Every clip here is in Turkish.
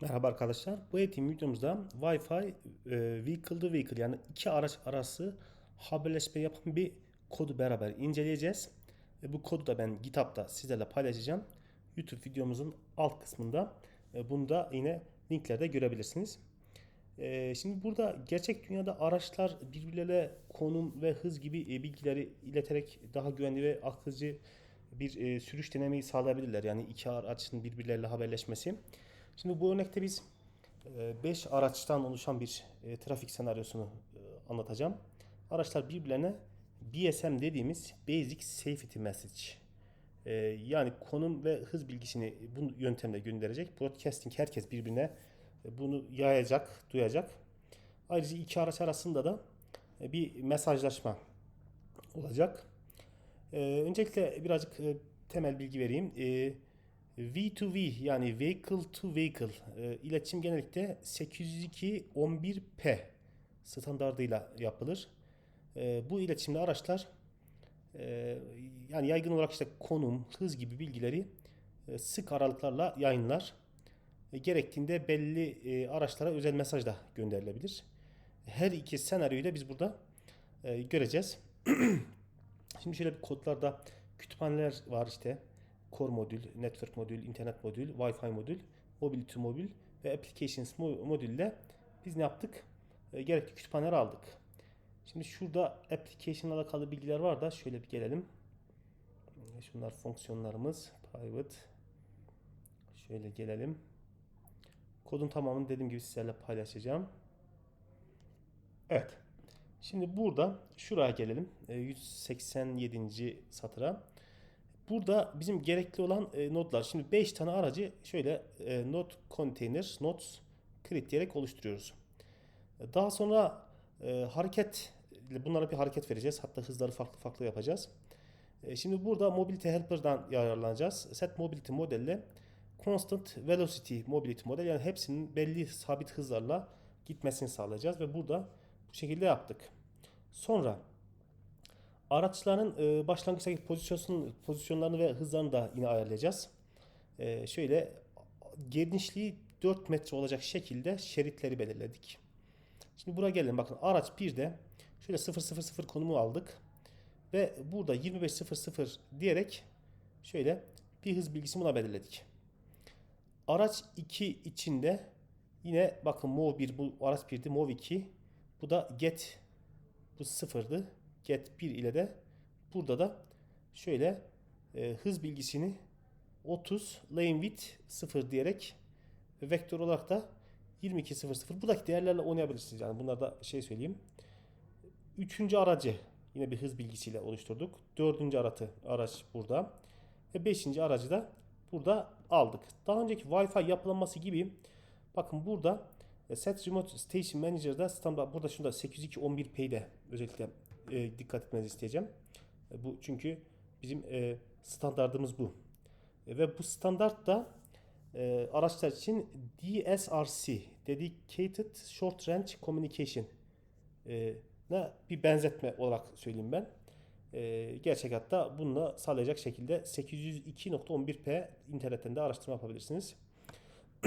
Merhaba arkadaşlar. Bu eğitim videomuzda Wi-Fi e, vehicle to vehicle yani iki araç arası haberleşme yapan bir kodu beraber inceleyeceğiz. E, bu kodu da ben GitHub'da sizlerle paylaşacağım. YouTube videomuzun alt kısmında e, bunu da yine linklerde görebilirsiniz. E, şimdi burada gerçek dünyada araçlar birbirleriyle konum ve hız gibi e, bilgileri ileterek daha güvenli ve akılcı bir e, sürüş denemeyi sağlayabilirler. Yani iki araçın birbirleriyle haberleşmesi. Şimdi bu örnekte biz 5 araçtan oluşan bir e, trafik senaryosunu e, anlatacağım. Araçlar birbirlerine BSM dediğimiz Basic Safety Message e, yani konum ve hız bilgisini bu yöntemle gönderecek. Broadcasting herkes birbirine e, bunu yayacak, duyacak. Ayrıca iki araç arasında da e, bir mesajlaşma olacak. E, öncelikle birazcık e, temel bilgi vereyim. E, V2V yani Vehicle to Vehicle e, iletişim genellikle 802.11p standardıyla yapılır. E, bu iletişimde araçlar e, yani yaygın olarak işte konum, hız gibi bilgileri e, sık aralıklarla yayınlar. E, gerektiğinde belli e, araçlara özel mesaj da gönderilebilir. Her iki senaryoyu da biz burada e, göreceğiz. Şimdi şöyle bir kodlarda kütüphaneler var işte core modül, network modül, internet modül, Wi-Fi modül, mobility modül ve applications modülle biz ne yaptık? E, gerekli kütüphaneleri aldık. Şimdi şurada application alakalı bilgiler var da şöyle bir gelelim. E, şunlar fonksiyonlarımız. Private. Şöyle gelelim. Kodun tamamını dediğim gibi sizlerle paylaşacağım. Evet. Şimdi burada şuraya gelelim. E, 187. satıra. Burada bizim gerekli olan e, nodlar. Şimdi 5 tane aracı şöyle e, node container, nodes create diyerek oluşturuyoruz. Daha sonra e, hareket bunlara bir hareket vereceğiz. Hatta hızları farklı farklı yapacağız. E, şimdi burada mobility helper'dan yararlanacağız. Set mobility modelle constant velocity mobility model yani hepsinin belli sabit hızlarla gitmesini sağlayacağız ve burada bu şekilde yaptık. Sonra Araçların e, başlangıçtaki pozisyon, pozisyonlarını ve hızlarını da yine ayarlayacağız. E, şöyle genişliği 4 metre olacak şekilde şeritleri belirledik. Şimdi buraya gelelim. Bakın araç 1'de şöyle 000 konumu aldık. Ve burada 2500 diyerek şöyle bir hız bilgisi buna belirledik. Araç 2 içinde yine bakın MOV 1 bu araç 1'di MOV 2 bu da GET bu 0'dı cat 1 ile de burada da şöyle e, hız bilgisini 30 lane width 0 diyerek vektör olarak da 22.00 buradaki değerlerle oynayabilirsiniz. Yani bunlar da şey söyleyeyim. Üçüncü aracı yine bir hız bilgisiyle oluşturduk. Dördüncü aracı, araç burada. Ve beşinci aracı da burada aldık. Daha önceki Wi-Fi yapılanması gibi bakın burada e, Set Remote Station Manager'da standart burada şunda 802.11p'de özellikle e, dikkat etmenizi isteyeceğim. E, bu çünkü bizim e, standartımız bu. E, ve bu standart da e, araçlar için DSRC Dedicated Short Range Communication e, bir benzetme olarak söyleyeyim ben. E, gerçek hatta bununla sağlayacak şekilde 802.11p internetten de araştırma yapabilirsiniz.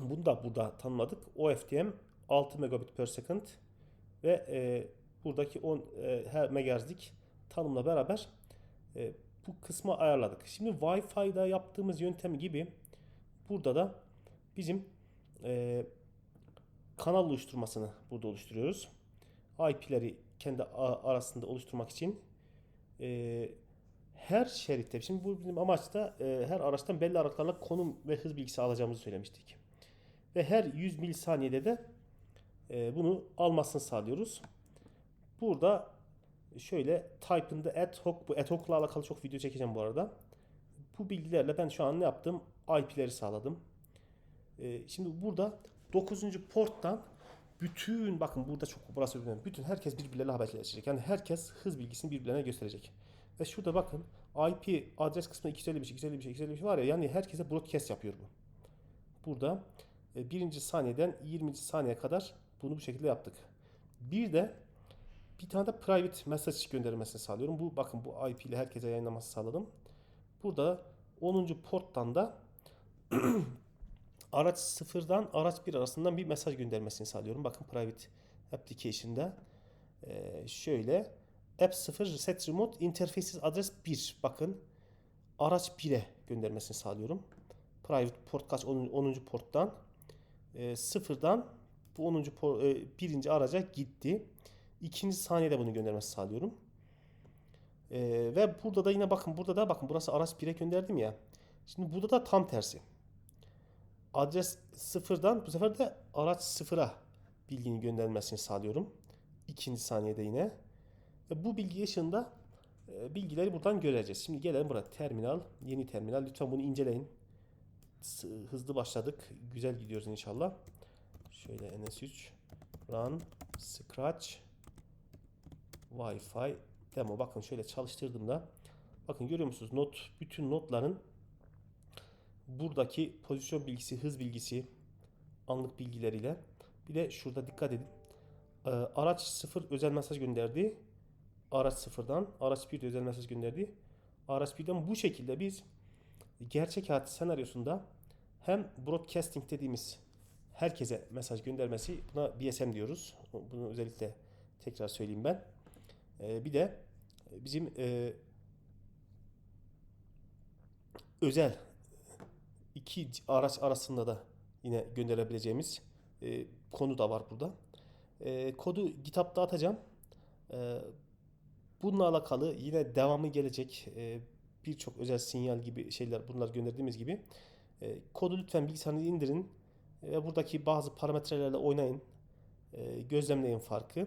Bunu da burada tanımladık. OFDM 6 megabit per second ve e, buradaki 10 e, her megahertzlik tanımla beraber e, bu kısmı ayarladık. Şimdi Wi-Fi'da yaptığımız yöntem gibi burada da bizim e, kanal oluşturmasını burada oluşturuyoruz. IP'leri kendi arasında oluşturmak için e, her şeritte, şimdi bu bizim amaçta e, her araçtan belli aralıklarla konum ve hız bilgisi alacağımızı söylemiştik. Ve her 100 milisaniyede de e, bunu almasını sağlıyoruz. Burada şöyle type'ında ad hoc bu ad hoc'la alakalı çok video çekeceğim bu arada. Bu bilgilerle ben şu an ne yaptım? IP'leri sağladım. Ee, şimdi burada 9. porttan bütün bakın burada çok burası önemli. Bütün herkes birbirleriyle haberleşecek. Yani herkes hız bilgisini birbirlerine gösterecek. Ve şurada bakın IP adres kısmında 255 255 255 var ya yani herkese broadcast yapıyor bu. Burada e, birinci saniyeden 20. saniye kadar bunu bu şekilde yaptık. Bir de bir tane de private message göndermesini sağlıyorum. Bu bakın bu IP ile herkese yayınlaması sağladım. Burada 10. porttan da araç sıfırdan araç bir arasından bir mesaj göndermesini sağlıyorum. Bakın private application'da e, şöyle app 0 set remote interfaces adres 1 bakın araç 1'e göndermesini sağlıyorum. Private port kaç 10. 10. porttan e, sıfırdan bu 10. por, e, birinci araca gitti. İkinci saniyede bunu göndermesi sağlıyorum. E, ve burada da yine bakın burada da bakın burası araç 1'e gönderdim ya. Şimdi burada da tam tersi. Adres sıfırdan bu sefer de araç sıfıra bilginin gönderilmesini sağlıyorum. İkinci saniyede yine. Ve bu bilgi ışığında e, bilgileri buradan göreceğiz. Şimdi gelelim buraya. Terminal, yeni terminal. Lütfen bunu inceleyin. Hızlı başladık. Güzel gidiyoruz inşallah. Şöyle NS3 Run Scratch Wi-Fi demo. Bakın şöyle çalıştırdığımda bakın görüyor musunuz? Not bütün notların buradaki pozisyon bilgisi, hız bilgisi, anlık bilgileriyle bir de şurada dikkat edin. Ee, araç 0 özel mesaj gönderdi. Araç 0'dan araç 1 de özel mesaj gönderdi. Araç 1'den bu şekilde biz gerçek hayat senaryosunda hem broadcasting dediğimiz herkese mesaj göndermesi buna BSM diyoruz. Bunu özellikle tekrar söyleyeyim ben. Ee, bir de bizim e, özel iki araç arasında da yine gönderebileceğimiz e, konu da var burada. E, kodu GitHub'da atacağım. E, bununla alakalı yine devamı gelecek e, birçok özel sinyal gibi şeyler bunlar gönderdiğimiz gibi. E, kodu lütfen bilgisayarınıza indirin ve buradaki bazı parametrelerle oynayın. E, gözlemleyin farkı.